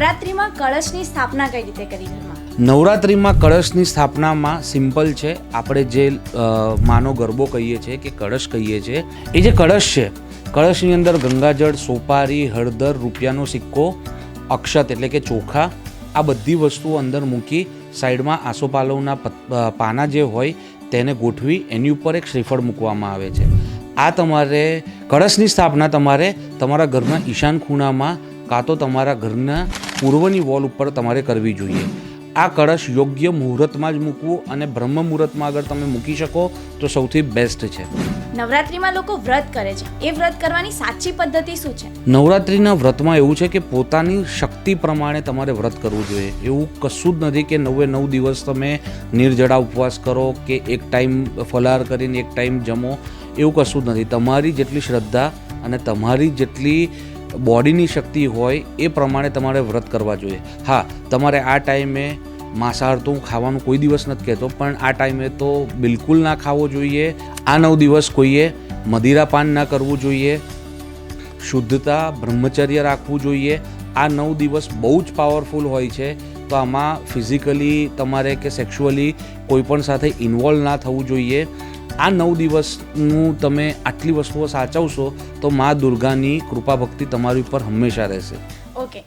નવરાત્રિમાં કળશની સ્થાપના કઈ રીતે કરી નવરાત્રિમાં કળશની સ્થાપનામાં સિમ્પલ છે. આપણે જે માનો ગરબો કહીએ છીએ કે કળશ કહીએ છીએ, એ જે કળશ છે, કળશની અંદર ગંગાજળ, સોપારી, હળદર, રૂપિયાનો સિક્કો, અક્ષત એટલે કે ચોખા, આ બધી વસ્તુઓ અંદર મૂકી સાઈડમાં આસોપાલવના પાના જે હોય તેને ગોઠવી એની ઉપર એક શ્રીફળ મૂકવામાં આવે છે. આ તમારે, કળશની સ્થાપના તમારે તમારા ઘરના ઈશાન ખૂણામાં કાં તો તમારા ઘરના પૂર્વની વોલ ઉપર તમારે કરવી જોઈએ. આ કળશ યોગ્ય મુહૂર્તમાં જ મૂકવું અને બ્રહ્મ મુહૂર્તમાં અગર તમે મૂકી શકો તો સૌથી બેસ્ટ છે. નવરાત્રિમાં લોકો વ્રત કરે છે. એ વ્રત કરવાની સાચી પદ્ધતિ શું છે? નવરાત્રિના વ્રતમાં એવું છે કે પોતાની શક્તિ પ્રમાણે તમારે વ્રત કરવું જોઈએ. એવું કશું જ નથી કે નવે નવ દિવસ તમે નિર્જળા ઉપવાસ કરો કે એક ટાઈમ ફલાર કરીને એક ટાઈમ જમો. એવું કશું જ નથી. તમારી જેટલી શ્રદ્ધા અને તમારી જેટલી બોડીની શક્તિ હોય એ પ્રમાણે તમારે વ્રત કરવા જોઈએ. હા, તમારે આ ટાઈમે માંસાહાર તો હું ખાવાનું કોઈ દિવસ નથી કહેતો, પણ આ ટાઈમે તો બિલકુલ ના ખાવો જોઈએ. આ નવ દિવસ કોઈએ મદિરાપાન ના કરવું જોઈએ. શુદ્ધતા, બ્રહ્મચર્ય રાખવું જોઈએ. આ નવ દિવસ બહુ જ પાવરફુલ હોય છે. તો આમાં ફિઝિકલી તમારે કે સેક્સ્યુઅલી કોઈ પણ સાથે ઇન્વોલ્વ ના થવું જોઈએ. આ નવ દિવસનું તમે આટલી વસ્તુઓ સાચવશો તો મા દુર્ગાની કૃપા ભક્તિ તમારી ઉપર હંમેશા રહેશે. ઓકે